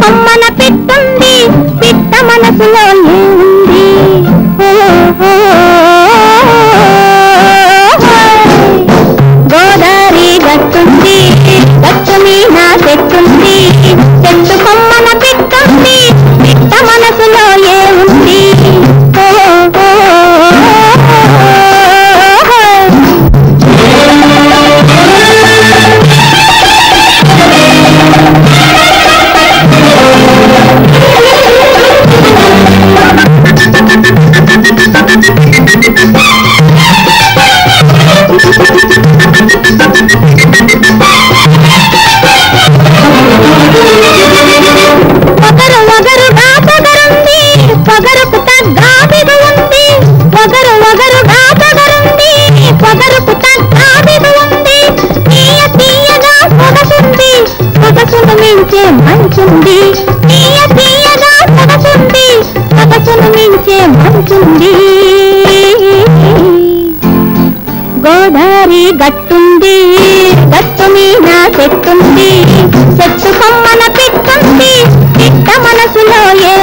కొమ్మన పెట్టుంది పిట్ట మనసులో మంచుంది. తీయ తీయగా పొగసుంది పొగసును మించే మంచుంది. గోదావరి గట్టుంది గట్టు మీద చెట్టుంది. చెట్టు కొమ్మన పెట్టుంది. పిట్ట మనసులో ఏ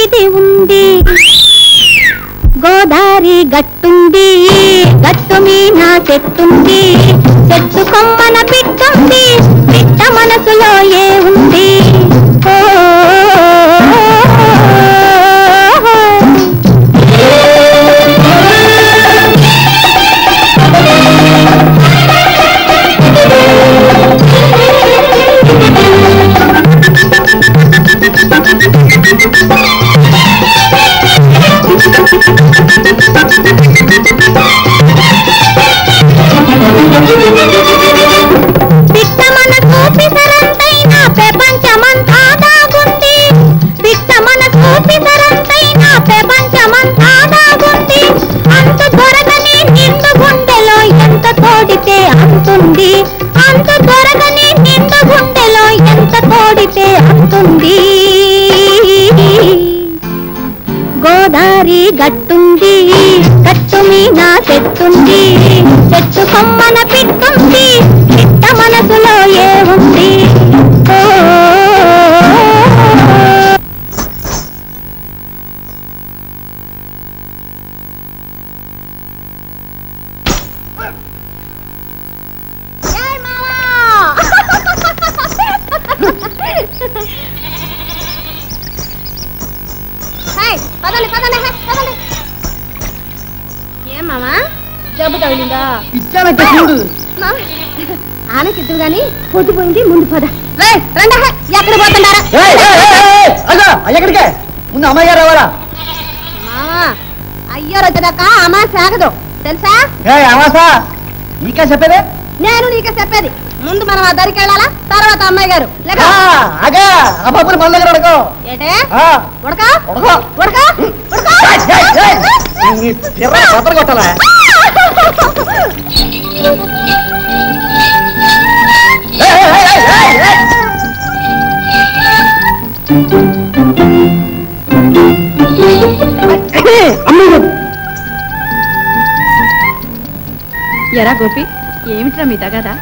ఇది ఉంది. గోదారి గట్టుంది గట్టు మీన చెట్టుంది. చెట్టు కొమ్మన పిట్టుంది పిట్ట మనసులో ఏ ఉంది? అంతుంది. అంత దొరకని నిండు గుండెలో ఎంత తోడితే అంతుంది. గోదారి గట్టుంది గట్టు మీద చెట్టుంది చెట్టు కొమ్మన పిట్టుంది. జబ్బు తగిలిందా ఇచ్చానంటే చూడు. మామ ఆనకిద్దు గాని పొద్దుపోయింది ముందు పద. రండి ఎక్కడ పోతుండారా? ఏయ్, ఏయ్, ఏయ్, ఏయ్, అగా ఎక్కడికే? ముందు అమ్మాయి గారు రావాలా? మామా అయ్యో వచ్చేదాకా అమ్మా సాగదు తెలుసా? అమాసా నీకే చెప్పేదే? నేను నీకు చెప్పేది. ముందు మనం ఆ దరికి వెళ్ళాలా? తర్వాత అమ్మాయి గారు. ఉడక? ఉడకో. ఉడక? ఉడక ఎరా గోపి ఏమిట్రా మీ తగదా?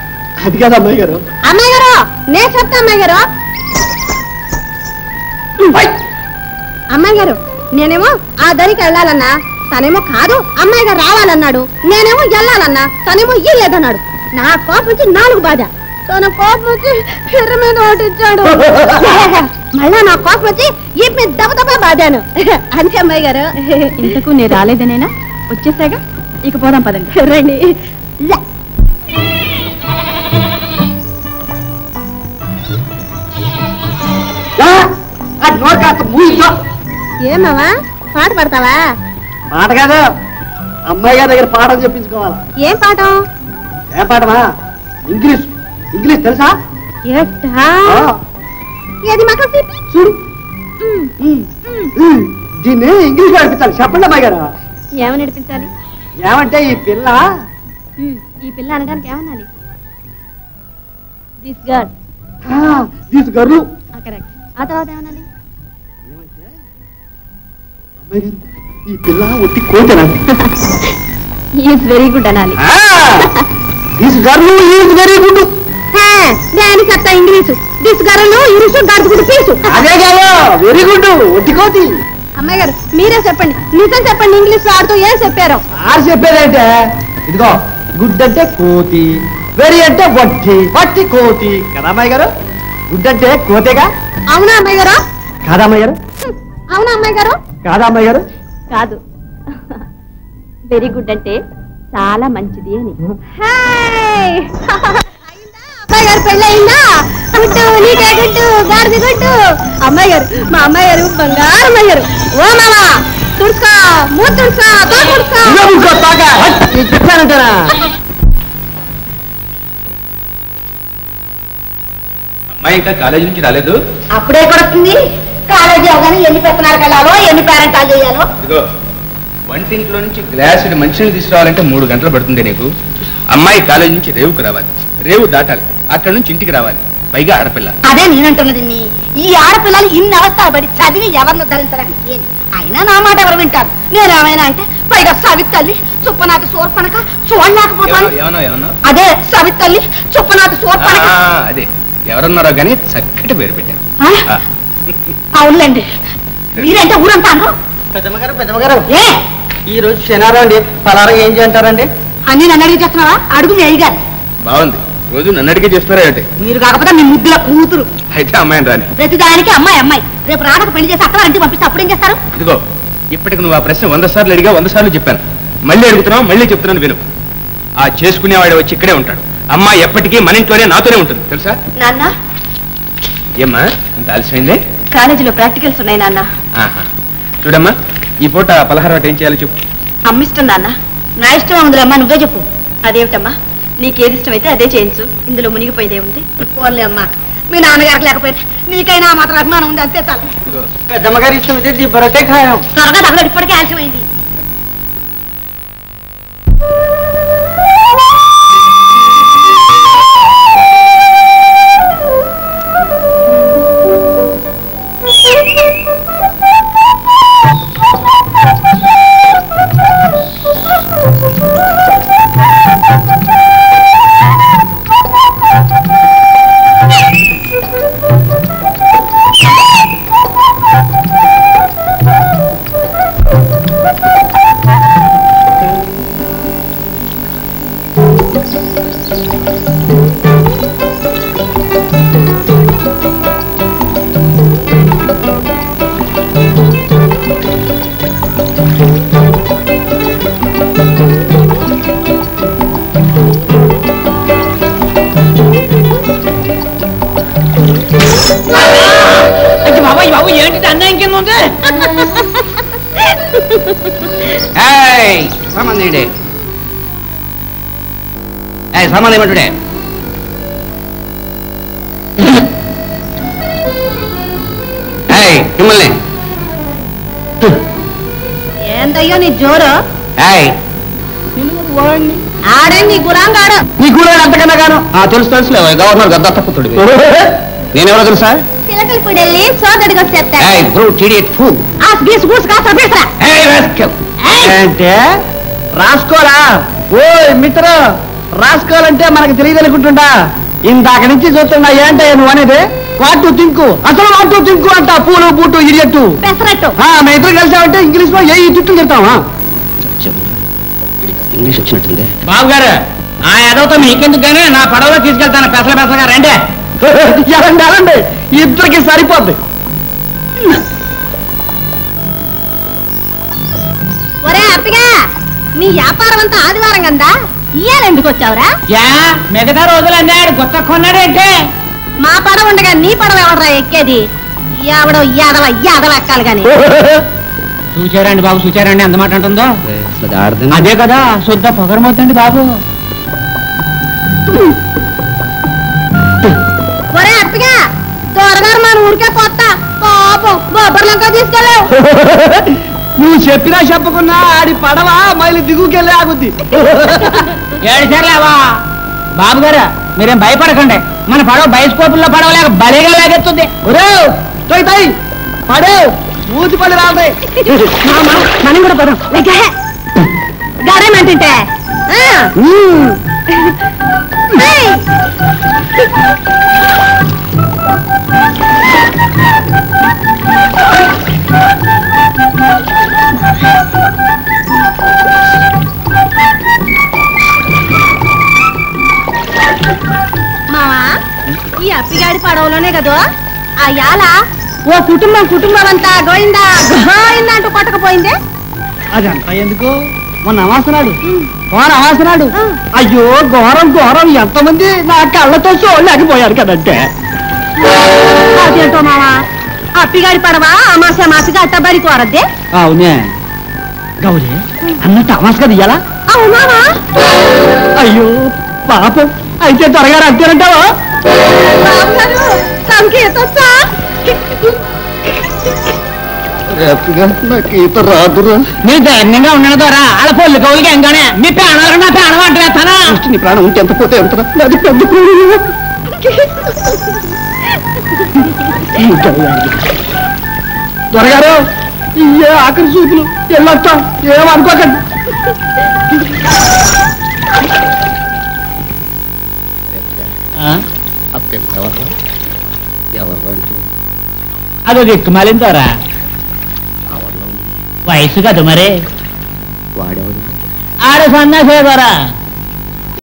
అది కాదు అమ్మాయి గారు. అమ్మాయి గారు నేను చెప్తా అమ్మాయి గారు. అమ్మాయి గారు నేనేమో ఆ దరికి వెళ్ళాలన్నా. తనేమో కాదు అమ్మాయిగా రావాలన్నాడు. నేనేమో వెళ్ళాలన్నా తనేమో ఇల్లేదన్నాడు నా కోపించి నాలుగు బాధ. తన కోపం వచ్చి మీద మళ్ళా నా కోపం వచ్చి ఈ బాధాను అంతే అమ్మాయి గారు ఇంతకు నేను రాలేదనేనా? వచ్చేసాగా? ఇక పోదాం పదండి. రండి. ఏమవా పాట పడతావా? పాట కాదు. అమ్మాయి గారి దగ్గర పాఠం చెప్పించుకోవాలి. ఏం పాఠం? ఏ పాఠమా? ఇంగ్లీష్. ఇంగ్లీష్ తెలుసా? ఏది మాకు చూడు. దీన్ని ఇంగ్లీష్ నడిపించాలి చెప్పండి అమ్మాయి గారు. ఏమని నడిపించాలి? ఏమంటే ఈ పిల్ల? ఈ పిల్ల అనడానికి ఏమనాలి? దిస్ గర్ల్ కరెక్ట్ ఆ తర్వాత ఏమనాలి? అమ్మాయి గారు. ఈ పిల్ల ఒట్టి ఈస్ వెరీ గుడ్ అనాలి. తీసుగర్రు is very good English. This girl ఇరుసు గడుచుకుంటూ పీసు అదే వెరీ గుడ్ ఒట్టి కోతి. అమ్మాయి గారు మీరే చెప్పండి. నిజం చెప్పండి ఇంగ్లీష్ ఆడుతూ ఏం చెప్పారు? ఆరు చెప్పేదంటే ఇదిగో గుడ్ అంటే కోతి వెరీ అంటే వట్టి వట్టి కోతి. కదా అమ్మాయి గారు? గుడ్ అంటే కోతేగా? అవునా అమ్మాయి గారు? కాదా అమ్మాయి గారు? అవునా అమ్మాయి గారు? కాదా అమ్మాయి గారు? కాదు. వెరీ గుడ్ అంటే చాలా మంచిది అని. అమ్మాయి గారు గుడ్డు గుడ్డు గుడ్డు అమ్మాయి గారు మా అమ్మాయి గారు బంగారు అమ్మాయి గారు ఓ మామా తుడుచుకో మూత తుడుచుకో తుడుచుకో. అమ్మాయి ఇంకా కాలేజీ నుంచి రాలేదు? అప్పుడే కొడుతుంది. కాలేజీ అవగానే ఎన్ని పెత్తనాలకు వెళ్ళాలో ఎన్ని పేరెంటాలు చేయాలో. ఇదిగో వంటింట్లో నుంచి గ్లాసుడు మంచినీళ్ళు తీసుకురావాలంటే మూడు గంటలు పడుతుంది నీకు? అమ్మాయి కాలేజీ నుంచి రేవుకు రావాలి. రేవు దాటాలి. అక్కడ నుంచి ఇంటికి రావాలి. పైగా ఆడపిల్ల. అదే నేనంటున్నది నీ. ఈ ఆడపిల్లలు ఇన్ని అవస్థలు పడి చదివి ఎవరిని ధరించడానికి అయినా నా మాట ఎవరు వింటారు? నేను ఏమైనా అంటే పైగా సవితల్లి చుప్పనాథి సోర్పణక చూడలేకపోతాను. ఏమో- ఏమన్నా ఏమన్నా అదే సవితల్లి చుప్పనాథి సోర్పణక. అదే. ఎవరున్నారో కానీ చక్కటి పేరు పెట్టాను ఆ? అవునులేండి. మీరంటే ఊరంటాను పెద్దమ్మగారు పెద్దమ్మగారు. ఏ? ఈ రోజు శనివారం అండి. పలారం ఏం చేయంటారండి? అన్ని నన్ను అడిగి చేస్తున్నావా? అడుగు మీ అయ్యగారు. బాగుంది. రోజు నన్ను అడిగే చేస్తున్నారా ఏంటి మీరు కాకపోతే మీ ముద్దుల కూతురు. అయితే అమ్మాయిని రాని. ప్రతి దానికి అమ్మాయి అమ్మాయి. రేపు రాడకు పెళ్ళి చేసి అక్కడ ఇంటికి పంపిస్తే అప్పుడు ఏం చేస్తారు? ఇదిగో ఇప్పటికి నువ్వు ఆ ప్రశ్న వంద సార్లు అడిగా వంద సార్లు చెప్పాను. మళ్ళీ అడుగుతున్నావు మళ్ళీ చెప్తున్నాను విను. ఆ చేసుకునేవాడు వచ్చి ఇక్కడే ఉంటాడు. అమ్మాయి ఎప్పటికీ మన ఇంట్లోనే నాతోనే ఉంటుంది. తెలుసా? నాన్న ఏమ్మా? అంత ఆలస్యమైందే? కాలేజీలో ప్రాక్టికల్స్ ఉన్నాయి నాన్న. ఆహా. చూడమ్మా ఈ పూట పలహారం అంటే ఏం చేయాలో చెప్పు. అమ్మిష్టం నాన్న. నా ఇష్టం ఉందిలే అమ్మా నువ్వే చెప్పు. అదేమిటమ్మా? నీకేది ఇష్టమైతే అదే చేయించు. ఇందులో మునిగిపోయేదే ఉంది పోన్లే అమ్మా. మీ నాన్నగారికి లేకపోతే నీకైనా ఆ మాత్రం అభిమానం ఉంది అంతే చాలు. పెద్దమ్మగారు ఇష్టం అయితే బరటే ఖాయం. త్వరగా తగలడు ఇప్పటికే ఆలస్యమైంది. సామాన్ తీయండి. సామాన్ ఏమంటుడే ఏయ్ మిమ్మల్ని. ఏందయ్యో నీ జోరు? ఆడే నీ నీ అంతకన్నా గాను. తెలుసు తెలుసు గవర్నర్ గద్దత్త పుత్రుడు నేనెవరో తెలుసా? వెళ్ళి సోదడికి వచ్చేస్తా ఏయ్ బ్రూ టీడియట్ ఫూ. ఆ గీసు గూసు కాస్త బీసరా ఏయ్. అంటే రాసుకోరా? ఓ మిత్ర రాసుకోవాలంటే మనకు తెలియదు అనుకుంటుంటా ఇందాక నుంచి చూస్తున్నా ఏంటే నువ్వు అనేది? వాటు తింకు అసలు వాటు తింకు అంట పూలు బూటు ఇరియట్టు పెసరట్టు. మా ఇద్దరు కలిసామంటే ఇంగ్లీష్లో ఏ తిట్లు తిడతావా ఇంగ్లీష్ వచ్చినట్టుంది. బాబు గారు ఆ ఎదవతో మీకెందుకు గానీ నా పడవలో తీసుకెళ్తాను. పెసల పెసలుగా రండి. ఎలాంటి ఇద్దరికి సరిపోద్ది. ఒరే అప్పిగా నీ వ్యాపారం అంతా ఆదివారం కదా? ఇయ్యాల ఎందుకు వచ్చావురా? యా మిగతా రోజులు అన్నాడు గుత్త కొన్నాడంటే? మా పడవ ఉండగా నీ పడవ ఎవడరా ఎక్కేది? ఎవడో యాదవ యాదవ ఎక్కాలి గాని. చూచారండి బాబు చూచారండి ఎంత మాట అంటుందో? అదే కదా శుద్ధ పొగరమవుతండి బాబు. తీసుకెళ్ళావు నువ్వు చెప్పినా చెప్పకున్నా ఆడి పడవ మైలు దిగుకెళ్ళి ఆగుద్ది. ఏడిసారులేవా బాబు గారు మీరేం భయపడకండి. మన పడవ బయస్కోపుల్లో పడవలేక బలిగా లాగెత్తుంది. పడే రాలే మనం కూడా పదం. గడేమంటుంటే పడవలోనే కదా? ఆ యాల ఓ కుటుంబం కుటుంబం అంతా గోయిందా గోయిందా అంటూ కొట్టకపోయిందే? అదంతా ఎందుకు? మొన్న అమాసనాడు. వాడు అమాసనాడు. అయ్యో ఘోరం ఘోరం. ఎంతమంది నా కళ్ళతో చూడలేకపోయారు కదంటే. అదేంటో మావా? అప్పిగాడి పడవ అమాస మాసగా అట్టబడి కోరద్దే అవునే. గౌరీ అన్నట్టు అమాస్ కదా ఇయ్యాలా? అవునావా అయ్యో పాపం. అయితే త్వరగా అంతేనంటావా బాబుగారు సంకేతొచ్చా నాకు ఈత రాదురా నీ ధైర్యంగా ఉండడం ద్వారా వాళ్ళ పొల్లు కౌలికి ఎంగానే. మీ ప్రాణాలు నా ప్రాణం అంటారా నీ ప్రాణం ఉంటే ఎంత పోతే ఎంత అది పెద్ద త్వరగారు ఇయ్యే ఆఖరి చూపులు వెళ్ళొస్తాం ఏమనుకోకండి అదో దిక్కుమాలిందోరా. వయసు కదా మరి. వాడెవడు? ఆడ సన్నాసేదోరా.